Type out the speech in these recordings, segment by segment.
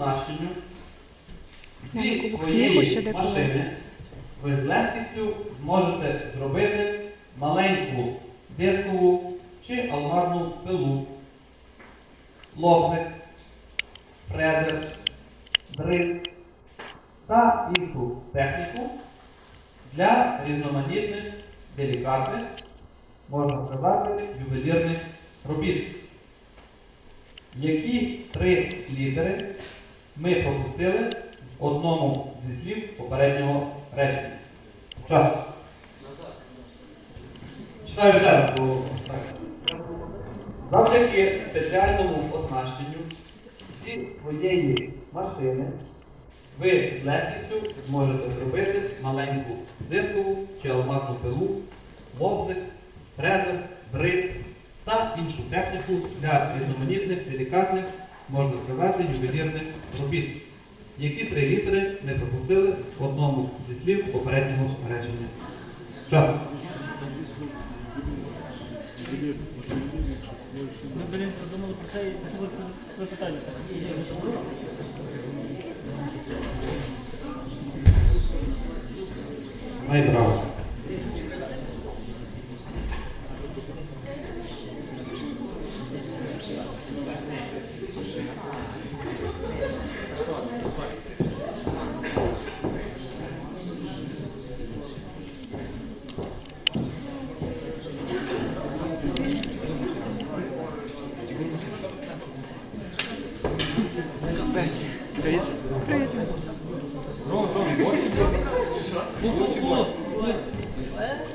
оснащенню зі своєї машини ви з легкістю зможете зробити маленьку дискову чи алмазну пилу, лобзик, фрезер, дриль та іншу техніку для різноманітних, делікатних, можна сказати, ювелірних робіт. Які три літери ми пропустили в одному зі слів попереднього речення? Час. Читаю вітаю, бо. Завдяки спеціальному оснащенню зі своєї машини ви з легкістю зможете зробити маленьку дискову чи алмазну пилу, лобзик, фрезер, брит та іншу техніку для різноманітних, делікатних, можна сказати, ювелірних робіт. Які три літери ми пропустили в одному зі слів попереднього речення? Час. Ми, блін, подумали про це і це питання. Має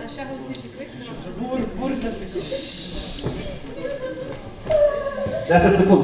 А ще голосніше крик. 10 секунд.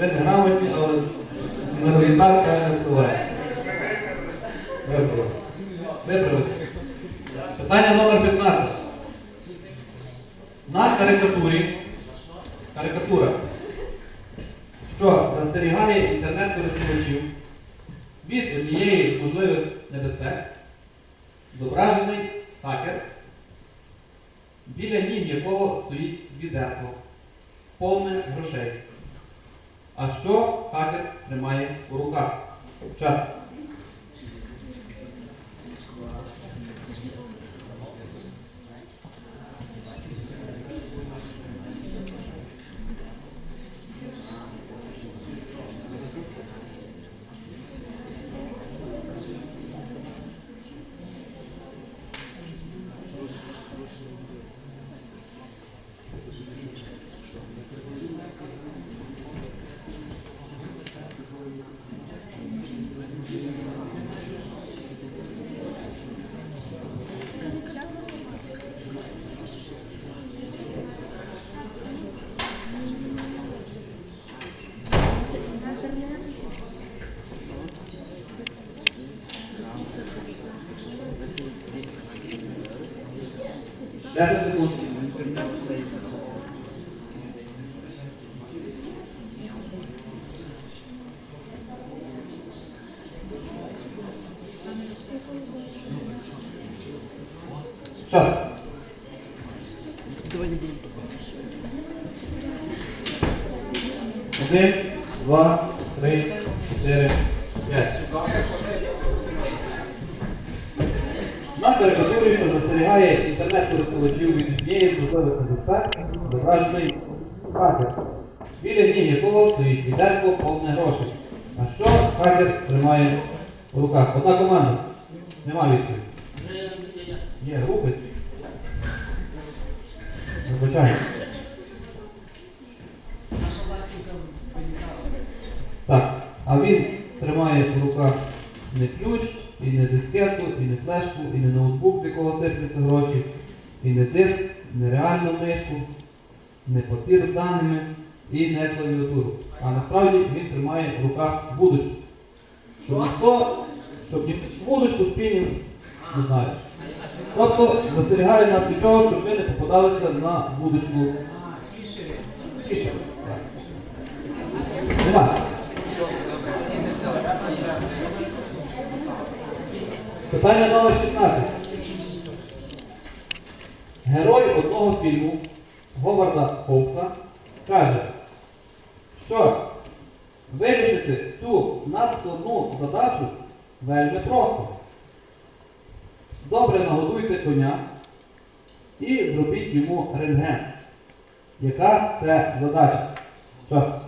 Не грамотні, але це не впливає. Вибрали. Вибрали. Питання номер 15. На карикатурі, карикатура, що застерігає інтернет-користувачів від однієї з можливих небезпек, зображений хакер, біля нім якого стоїть відерко, повне грошей. А що хакер тримає у руках? Час. Десять секунд. Час. Давай не. Один, два, три, чотири, п'ять. На карикатурі, що застерігає інтернет-користувачів від з можливих небезпек, зображений хакер, біля ніг стоїть відерко повне грошей. А що хакер тримає в руках? Одна команда. Нема відповіді. Є, рухать. Вибачаю. Так, а він тримає в руках не ключ, і не дискету, і не флешку, і не ноутбук, з якого сипляться гроші, і не диск, не реальну мишку, не папір з даними і не клавіатуру. А насправді він тримає в руках будочку. Щоб ніхто, щоб ніхто будочку спільнів, не знаю. Тобто застерігає нас від того, щоб ми не попадалися на будочку. Фішер. Так. Нема. Питання номер 16. Герой одного фільму Говарда Хоукса каже, що вирішити цю надскладну задачу вельми просто. Добре нагодуйте коня і зробіть йому рентген. Яка це задача? Час.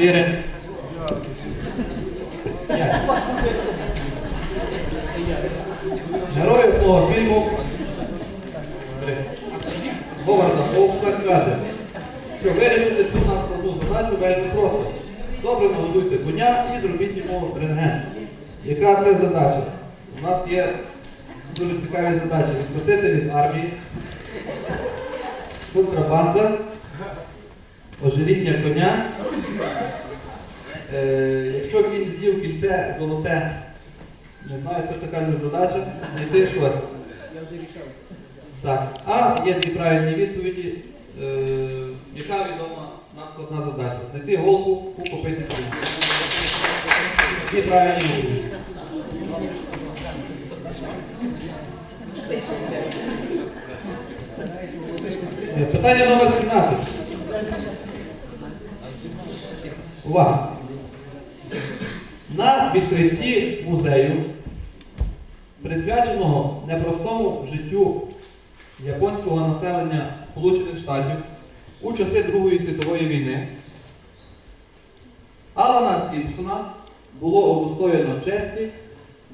4. 5. Герої того фільму Говарда Фокса каже, що вирішити тут на складну задачу вельми просто. Добре нагодуйте коня і зробіть йому рентген. Яка це задача? У нас є дуже цікаві задачі. Відпустити від армії, контрабанда, ожиріння коня. Е, якщо він з'їв кільце золоте, не знаю, це така не задача, знайти щось. Так, а є дві правильні відповіді. Е, яка відома надскладна задача? Знайти голку копиці свинь. Дві правильні відповіді. Е, Питання номер 17. Увага! На відкритті музею, присвяченого непростому життю японського населення Сполучених Штатів у часи Другої світової війни, Алана Сімпсона було удостоєно честі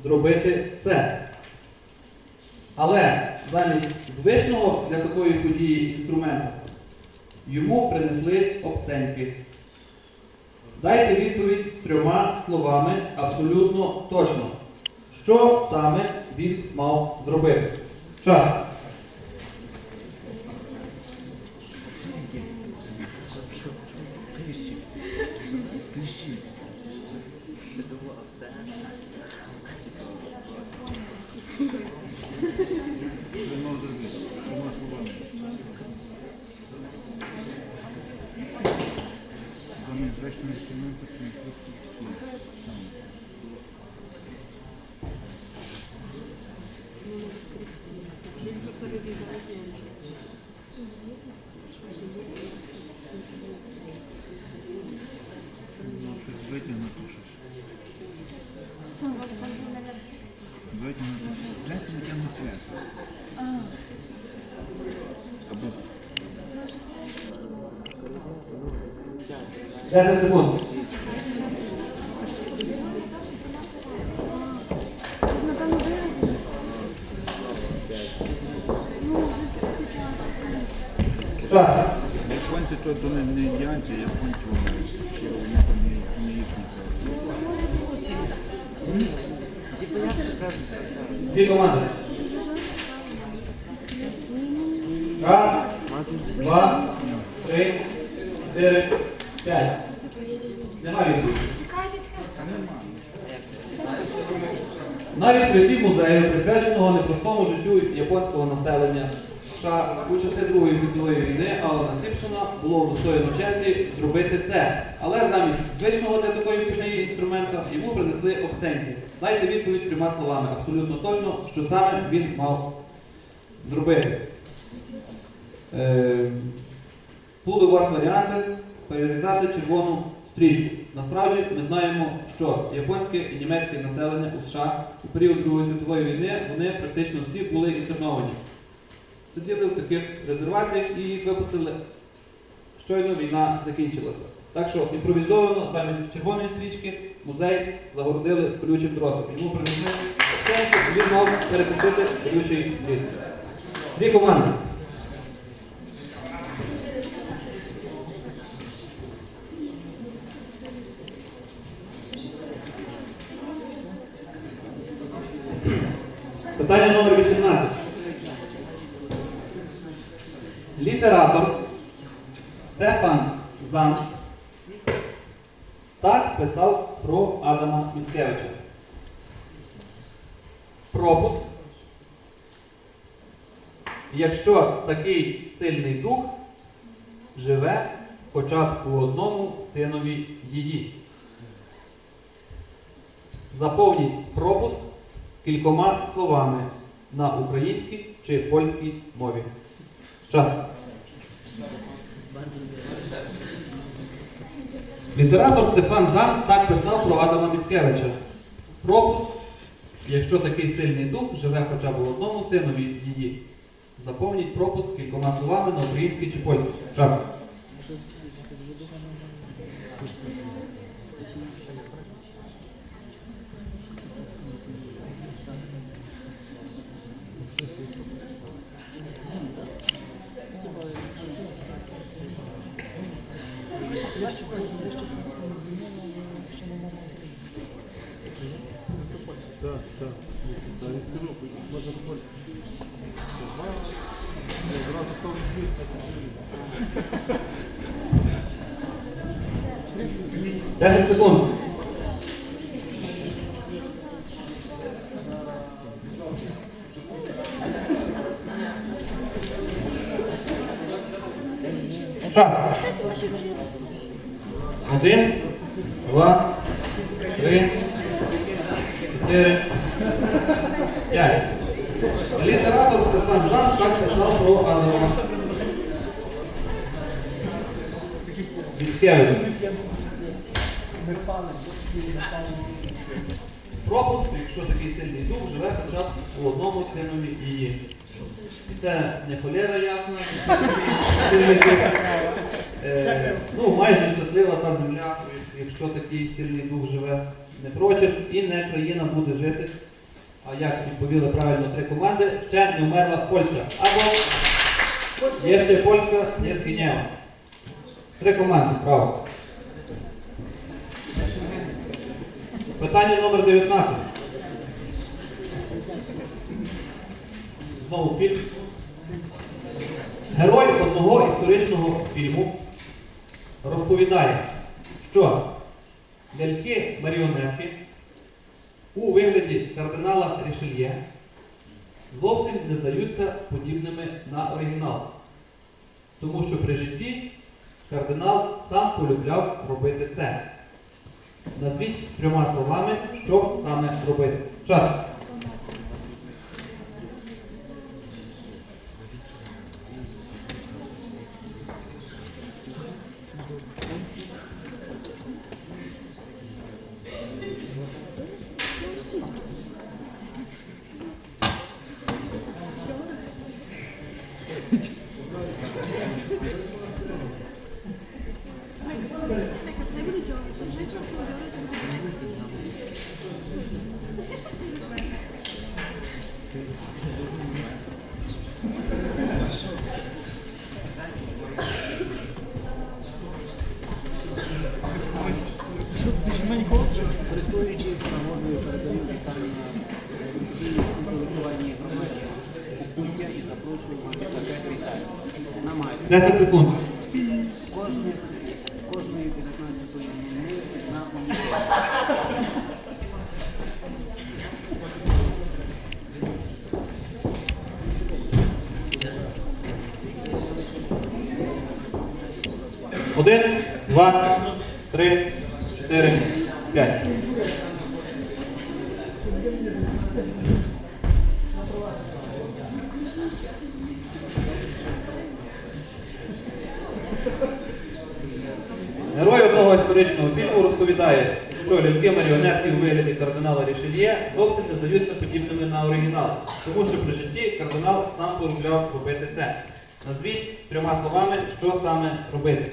зробити це. Але замість звичного для такої події інструмента йому принесли обценьки. Дайте відповідь трьома словами абсолютно точно. Що саме він мав зробити? Час. 10 секунд. Дві команди. Раз, два, три, чотири, п'ять. Нема відповіді. На відкритті музею, присвяченого непростому життю японського населення США у часи Другої світової війни Алана Сімпсона було удостоєно честі зробити це. Але замість звичного для такої стіни інструмента йому принесли обценьки. Дайте відповідь трьома словами, абсолютно точно, що саме він мав зробити. Е, Будуть у вас варіанти перерізати червону стрічку. Насправді ми знаємо, що японське і німецьке населення у США у період Другої світової війни вони практично всі були інтерновані. Сиділи в таких резерваціях і їх випустили. Щойно війна закінчилася. Так що імпровізовано замість червоної стрічки музей загородили колючим дротом. Йому принесли він мав перекусити колючий дріт. Дві команди. Питання номер 18. Літератор Стефан Зан так писав про Адама Міцкевича. Пропуск. Якщо такий сильний дух живе хоча б у одному синові її. Заповніть пропуск кількома словами на українській чи польській мові. Час. Літератор Стефан Зан так писав про Адама Міцкевича. Пропуск, якщо такий сильний дух живе хоча б у одному синові її. Заповніть пропуск кількома словами на українській чи польській. Час. 10 секунд. Час. Один, два, три, чотири, п'ять. Літератор Стефан Жан так писав про Адама Міцкевича. Живе хоча б у одному синові її. Це не холера ясна. Е, ну, майже щаслива та земля, якщо такий сильний дух живе не прочерк і не країна буде жити. А як відповіли правильно три команди, ще не вмерла Польща. Або є ще польська, є Скінєва. Три команди, право. Питання номер 19. Знову фільм. Герой одного історичного фільму розповідає, що ляльки маріонетки у вигляді кардинала Рішельє зовсім не здаються подібними на оригінал. Тому що при житті кардинал сам полюбляв робити це. Назвіть трьома словами, що саме робити. Час. 10 секунд. Кожної, кожної 19-ї дні на університеті. Один, два, три, чотири, п'ять. Герой одного історичного фільму розповідає, що людські маріонетки у вигляді кардинала Рішельє зовсім не здаються подібними на оригінал, тому що при житті кардинал сам полюбляв робити це. Назвіть трьома словами, що саме робити.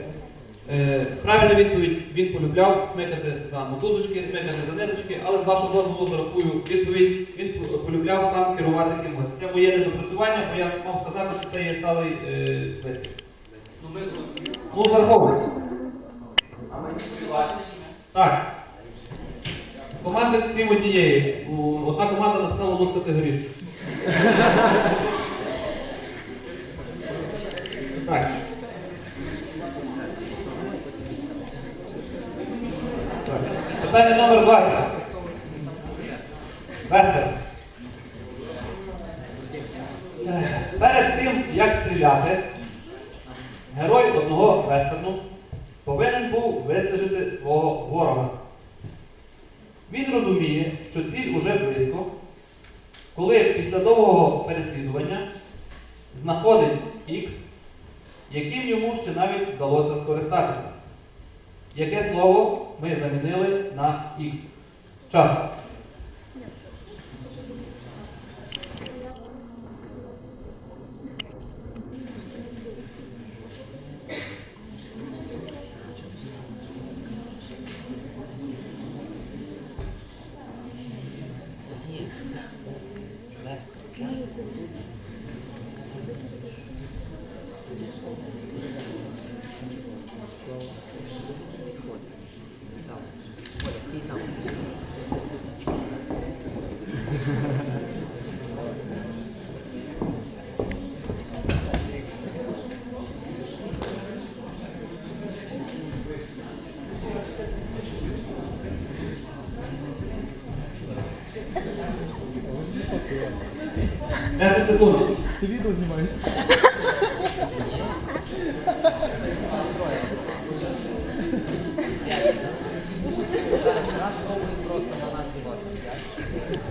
Е, правильна відповідь він полюбляв смикати за мотузочки, смикати за ниточки, але з вашого дозволу зарахую відповідь. Він полюбляв сам керувати кимось. Це моє недопрацювання, бо я мав сказати, що це є сталий е, вислів. Ну, зараховуйте. Так. Команди крім однієї. Одна команда написала лускати горішки. Так. Так. Питання номер 20. Вестер. Перед тим, як стріляти, герой одного вистежити свого ворога. Він розуміє, що ціль уже близько, коли після довгого переслідування знаходить X, яким йому ще навіть вдалося скористатися. Яке слово ми замінили на X? Час. Десять секунд. Ти відео знімаєш?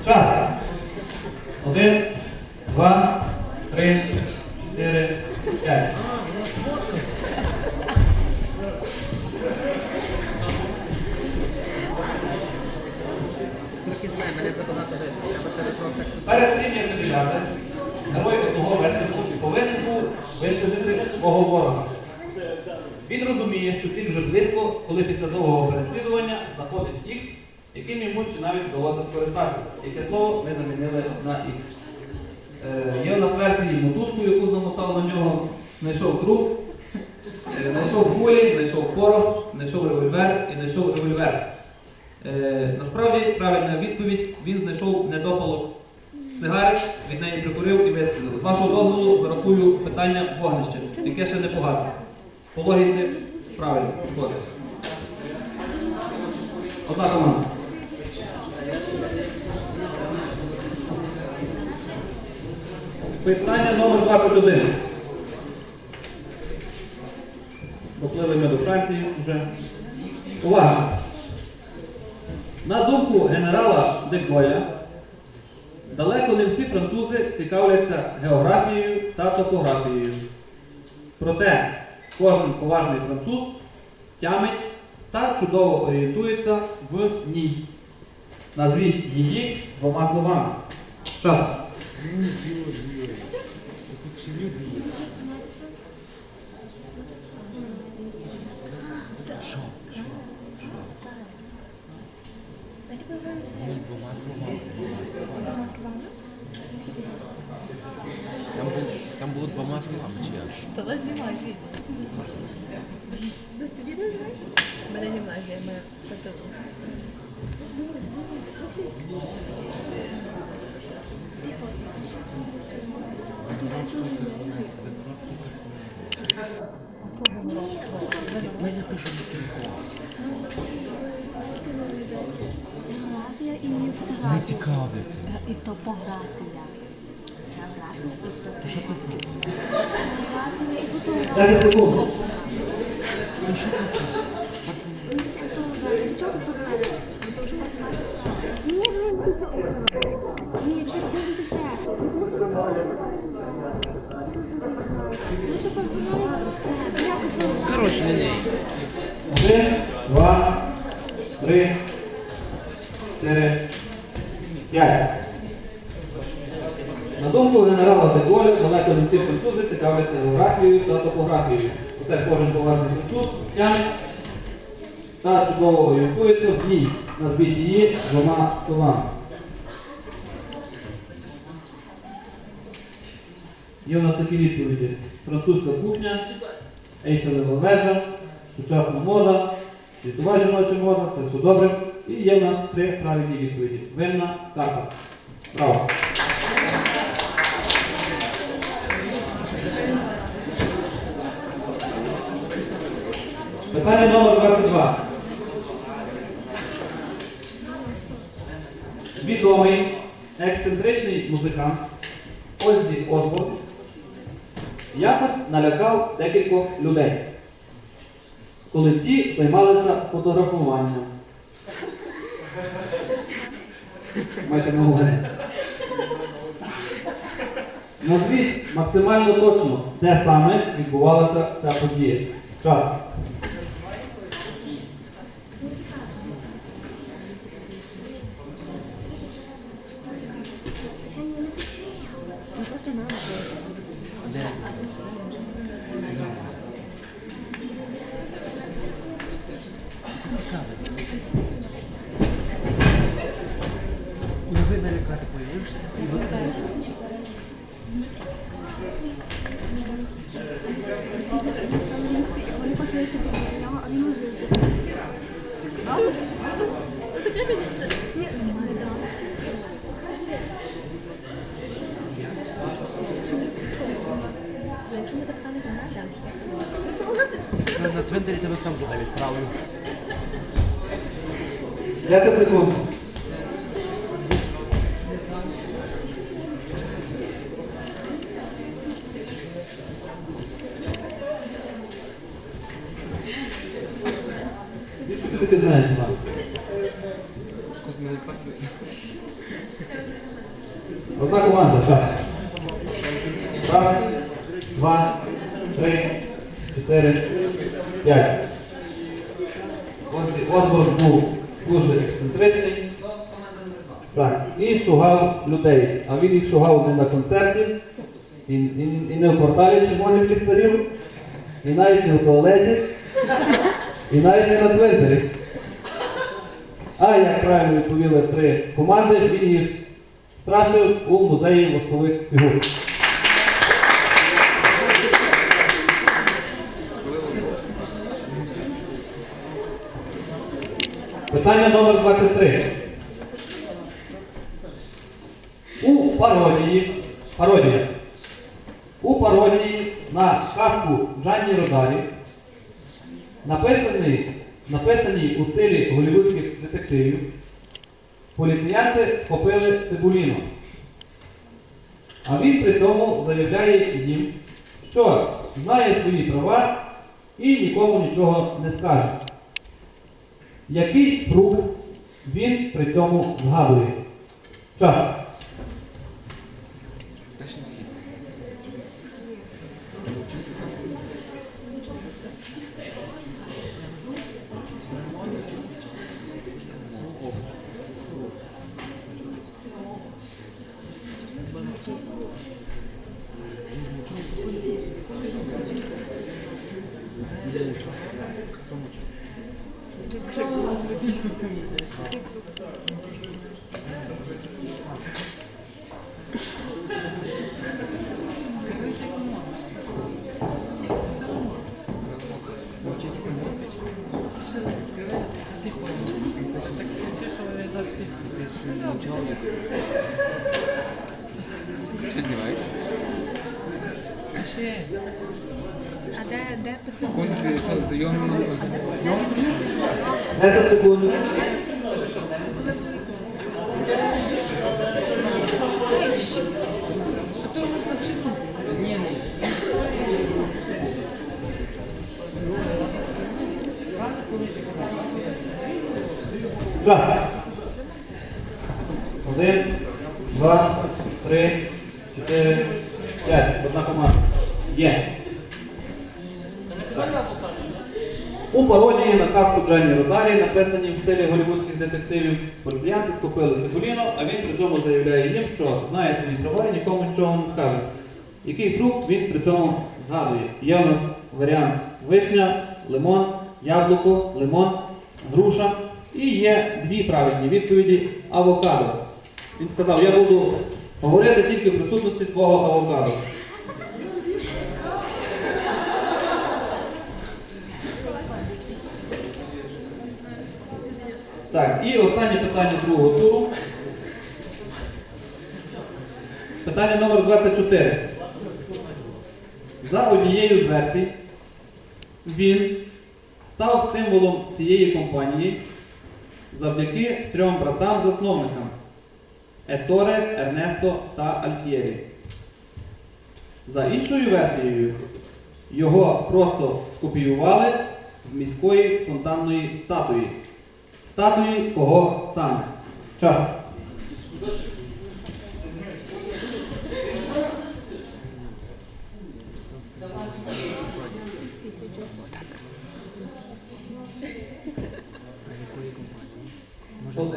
Час. Один, два, три, чотири, п'ять. Тільки знай, мене забагато видно. Треба ще раз трохи. Перед тим, як забігати, герой одного вестерну повинен був вистежити свого ворога. Він розуміє, що ціль вже близько, коли після довгого переслідування знаходить X, яким йому чи навіть вдалося скористатися. Яке слово ми замінили на X. Е, є у нас версії мотузку, яку замотав на нього, знайшов круг, е, знайшов кулі, знайшов короб, знайшов револьвер і знайшов револьвер. Е, насправді правильна відповідь, він знайшов недопалок сигари, від неї прикурив і вистрілив. З вашого дозволу зарахую питання вогнище, яке ще не погасне. По логіці правильно підходить. Одна команда. Питання номер 21. Допливли ми до Франції вже. Увага! На думку генерала Декоя, далеко не всі французи цікавляться географією та топографією. Проте кожен поважний француз тямить та чудово орієнтується в ній. Назвіть її двома словами. Час. Там, було, там було двома словами, чи як? Та вас. Ти відео знаєш? У мене гімназія, моя ПТУ. Географія і Не фотографія. Цікавиться. І топографія. Географія. Що писати? Думку генерала Деголя, далеко не всі французи цікавляться географією та топографією. Проте кожен поважний француз тягне та чудово орієнтується в дій. Назвіть її двома словами. Є у нас такі відповіді. Французька кухня, Ейфелева вежа, сучасна мода, світова жіноча мода, це все добре. І є в нас три правильні відповіді. Винна карта. Право. Питання номер 22. Відомий ексцентричний музикант Оззі Осборн якось налякав декількох людей, коли ті займалися фотографуванням. Майте на увазі. Назвіть максимально точно, де саме відбувалася ця подія. Час. На- На цвинтарі тебе сам туди відправив. 10 секунд. Що ти знаєш, Одна команда, час. 4, 5. Отбор був дуже ексцентричний. Так, І шугав людей. А він і шугав не на концерті, і, і, і не в порталі червоних ліхтарів, і навіть не в туалеті, і навіть не на цвинтарі. А як правильно відповіли три команди, він їх страшив у музеї воскових фігур. Питання номер 23. У пародії, пародія. У пародії на казку Джанні Родарі, написаний, написаній у стилі голівудських детективів, поліціянти схопили Цибуліно. А він при цьому заявляє їм, що знає свої права і нікому нічого не скаже. Який фрукт він при цьому згадує? Час. 10 секунд. Один, два, три, чотири, п'ять. Одна команда. Є. У пародії на казку Дженні Родарі, написані в стилі голівудських детективів, поліціянти схопили Цибуліно, а він при цьому заявляє їм, що знає свої права і нікому нічого не скаже. Який фрукт він при цьому згадує? Є у нас варіант вишня, лимон, яблуко, лимон, груша. І є дві правильні відповіді авокадо. Він сказав, я буду говорити тільки в присутності свого авокадо. Так, і останнє питання другого туру. Питання номер 24. За однією з версій, він став символом цієї компанії завдяки трьом братам-засновникам Еторе, Ернесто та Альфієрі. За іншою версією, його просто скопіювали з міської фонтанної статуї. Статуї кого саме? Час. Що за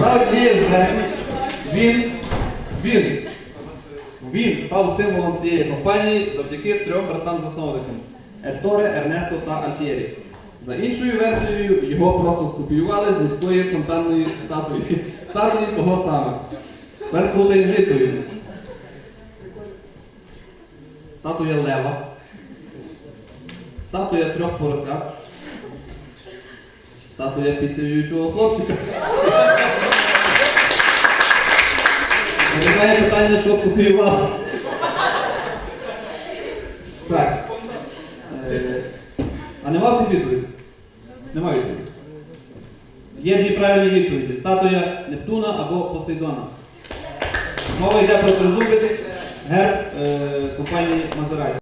За однією з версій він, він, він став символом цієї компанії завдяки трьом братам-засновникам Еторе, Ернесто та Альфієрі. За іншою версією, його просто скопіювали з міської фонтанної статуї. Статуї того саме. Відповідь. Статуя лева. Статуя трьох поросят. Статуя пісяючого хлопчика. Виникає питання, що скопіювали. Так. Е, А нема всіх відповідей? Нема відповіді. Є дві правильні відповіді. Статуя Нептуна або Посейдона. Мова йде про тризубець герб е, компанії Мазераті.